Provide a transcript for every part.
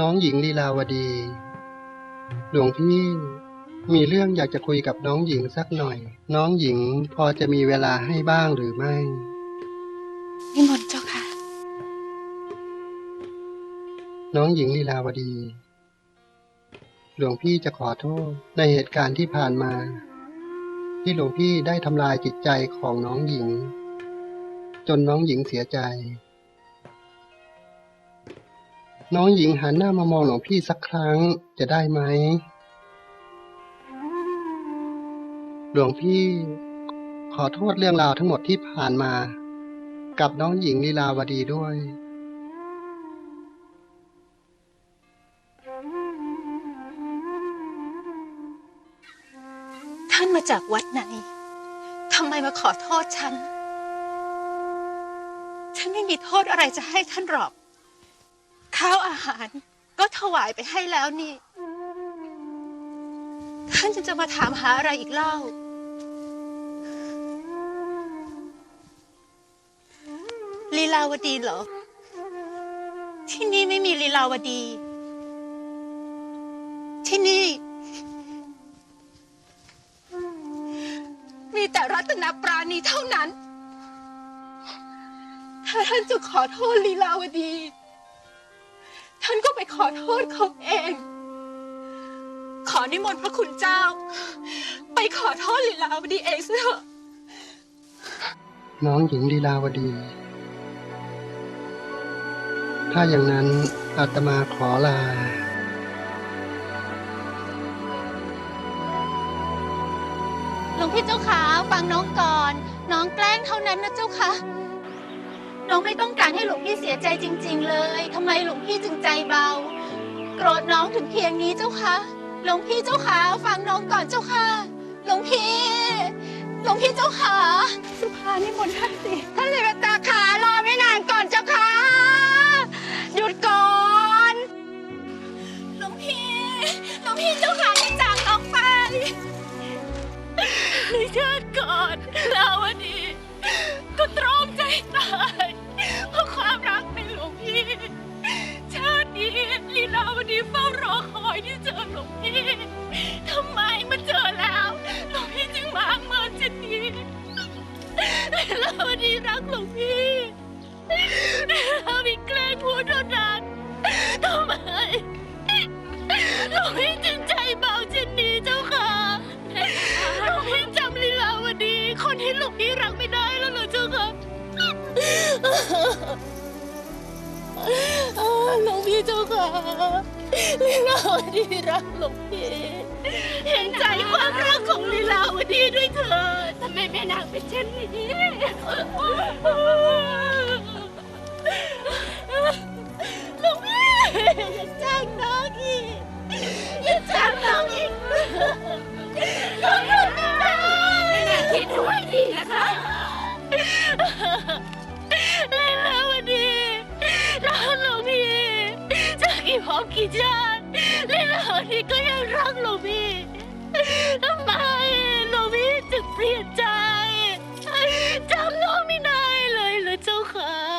น้องหญิงลีลาวดี หลวงพี่ มีเรื่องอยากจะคุยกับน้องหญิงสักหน่อย น้องหญิงพอจะมีเวลาให้บ้างหรือไม่นิมนต์เจ้าค่ะ น้องหญิงลีลาวดี หลวงพี่จะขอโทษในเหตุการณ์ที่ผ่านมา ที่หลวงพี่ได้ทำลายจิตใจของน้องหญิง จนน้องหญิงเสียใจ น้องหญิงหันหน้ามามองหลวงพี่สักครั้งจะได้ไหม หลวงพี่ ขอโทษเรื่องราวทั้งหมดที่ผ่านมา กับน้องหญิงลีลาวดีด้วย ท่านมาจากวัดไหนทำไมมาขอโทษฉัน ฉันไม่มีโทษอะไรจะให้ท่านหรอก ข้าวอาหาร ก็ถวายไปให้แล้วนี่ ท่านจะจะมาถามหาอะไรอีกเล่า ลีลาวดีเหรอ ที่นี่ไม่มีลีลาวดี ที่นี่ มีแต่รัตนปราณีเท่านั้น ถ้าท่านจะขอโทษลีลาวดี ท่านก็ไปขอโทษเขาเอง ขอนิมนต์พระคุณเจ้า ไปขอโทษลีลาวดีเองซะเถอะน้องหญิงลีลาวดี ถ้าอย่างนั้นอาตมาขอลา หลวงพี่เจ้าขาฟังน้องก่อน น้องแกล้งเท่านั้นนะเจ้าค่ะ น้องไม่ต้องการให้หลวงพี่เสียใจจริง ๆ เลยทำไมหลวงพี่จึงใจเบา โกรธน้องถึงเพียงนี้เจ้าค่ะหลวงพี่เจ้าขาฟังน้องก่อนเจ้าค่ะหลวงพี่หลวงพี่เจ้าขาสุภานิมนต์ท่านสิท่านสิบตา หลวงพี่เจ้าค่ะลีลาวดีรักหลวงพี่เห็นใจความรักของลีลาวดีด้วยเถิดทำไมแม่นางเป็นเช่นนี้ กี่พบกี่ชาติและเหล่านี้ก็ยังรักหลวงพี่ทำไมหลวงพี่จึงเปลี่ยนใจจำน้องไม่ได้เลยเหรอเจ้าค่ะ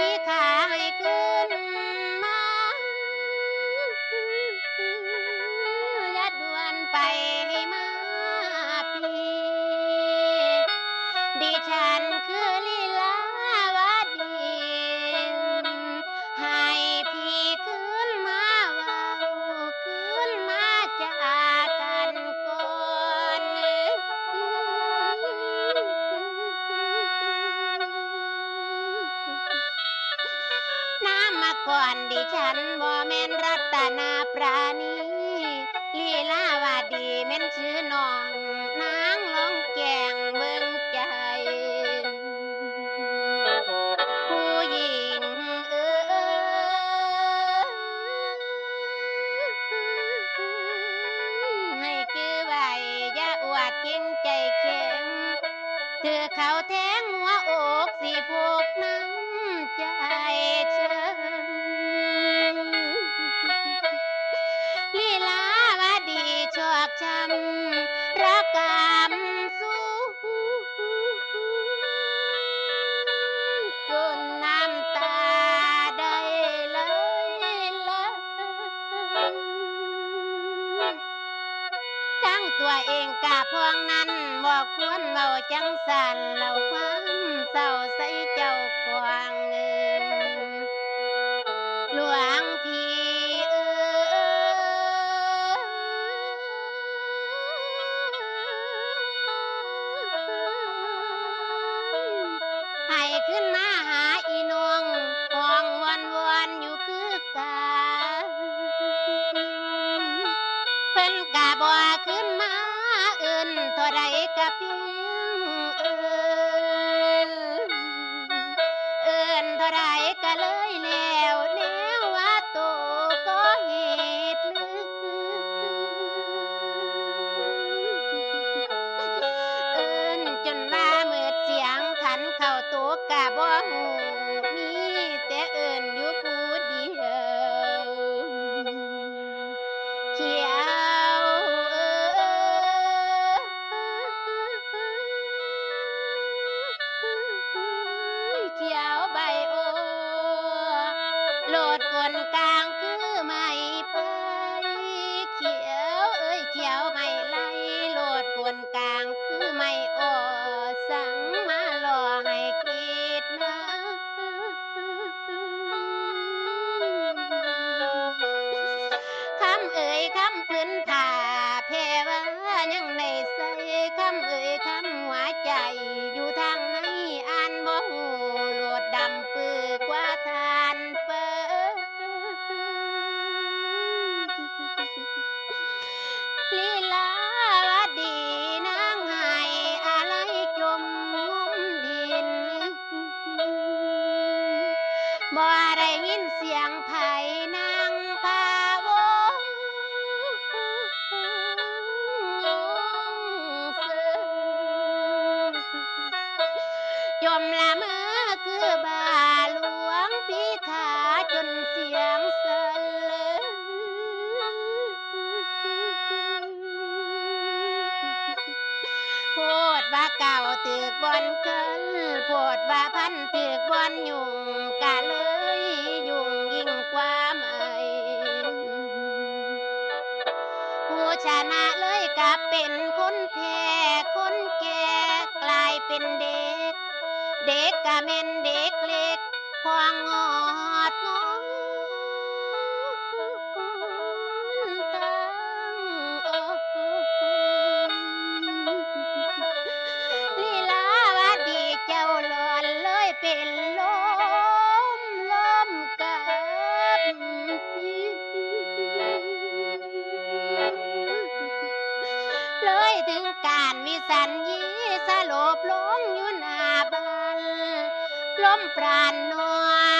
พี่ขาให้ขึ้น ดิฉันบ่แม่นรัตนาปราณีลีลาวาดีแม่นชื่อน้องนาง ช้ำรักกามสู้จนน้ำตาได้เลยละทั้งตัวเองกะพวงนั้นบอกควรเว้าจังสันเล่าความเศร้าใส่เจ้าควางเงินหลวงพี่ โลดกลกลางคื บ่ได้ยินเสียงไผนางพาวงซึจมละเมอคือบาหลวงพิธาจนเสียงสะโพดว่าเก่าตึกบอนเกินโพดว่าพันตึกบอนยุง เป็นเด็ก เด็กกะเม็นเด็กเล็กพองงอดงอนตังลีลาวาดีเจ้าหลอนเลยเป็นลมลมกับเลยถึงการวิสัญ สลบลงอยู่หน้าบ้านล้มปราณนอน